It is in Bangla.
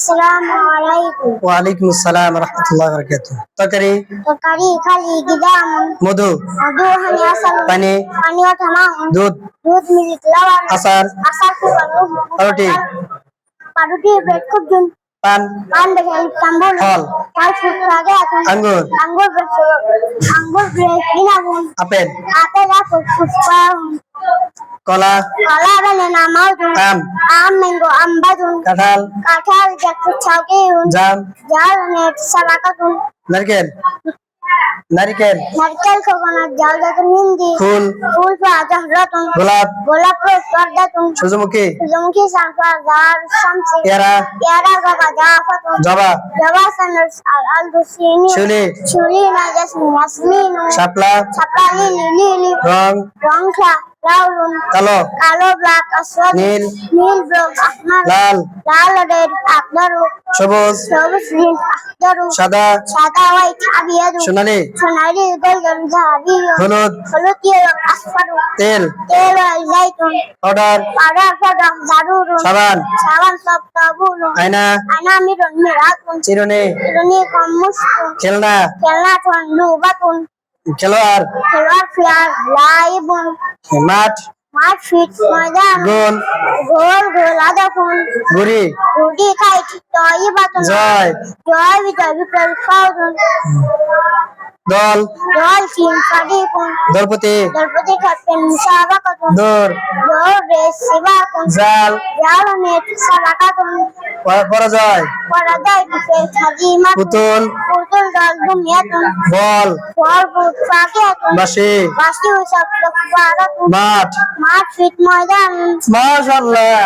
আসসালামু আলাইকুম। ওয়ালাইকুম আসসালাম রহমতুল্লাহ বরকাত তরকারি? তরকারি খালি গিদাম। মধু? মধু হানি আসল পানি? পানি ও থামাম দুধ? দুধ মিলিত লবণ। আচার? আসার খুব ভালো। পাউরুটি। পাউরুটি ব্রেড খুব জুন পান? পান দেখে তাম্বুল। ফল। ফল ফুট লাগে আঙ্গুর। আঙ্গুর আঙ্গুর ব্রেড বিনাগুন আপেল? আপেল কলা কলা বানানা মাউদুন আম আম ম্যাঙ্গো আম বাদুন। কাঁঠাল কাঁঠাল জ্যাকফ্রুট ছাউকে জাম। জাল নেট সালাকাতুন নারকেল। নারিকেল। নারকেল কোকোনাট জাল জাতুন হিন্দি ফুল। ফুল পা জাহরাতুন গোলাপ। গোলাপ রোজ পর্দাতুন সূর্যমুখী। সূর্যমুখী সানফ্লাওয়ার জার শামসি। পেয়ারা। পেয়ারা গাগা জাফাতুন জবা। জবা সানাস আল আল দুসিনি শিউলি। শিউলি নাজাস ইয়াসমিন শাপলা। ছাপড়া লিলি লিলি রং। রংখা লাউলুন কালো। কালো ব্ল্যাক আসওয়াদ নীল। নীল ব্লক আহমার লাল। লাল রেড আকদারু সবুজ। সবুজ নীল আকদারু সাদা। সাদা হোয়াইট আবিয়াদু সোনালি। সোনালি গোল্ডেন জাহাবি হলুদ। হলুদ ইয়েলো আসফারু তেল। তেল অয়েল জাইতুন। পাউডার। পাউডার পাউডার জারুরু। সাবান। সাবান সব সাবুন আয়না। আনা মিরন মিরাকুন চিরুনি। চিরুনি কমুস্তুন খেলনা। খেলনা টন লুবাতুন খেলোয়াড়। খেলোয়াড় ফ্লার লাইবুন। মাঠ? মাঠ ফিট ময়দান গোল? গোল গোল আদাকুন ঘুড়ি রুটি খাইট তয়বাতুন জয় জয়। বিজয় বিপ্লব ফাউদুন দল? দল টিম ফাডিকুন দলপতি? দলপতি ক্যাপ্টেন মুসাবাকাতুন দৌড়? দৌড় রেস সেবাকুন জাল? জাল নেট সালাকাতুন প- পরাজয়? পরাজয় ডিফেন্স হাজিমা পুতুল? বল। বাসি। মাঠ। মাঠ ফিট ময়দান। মাশাআল্লাহ।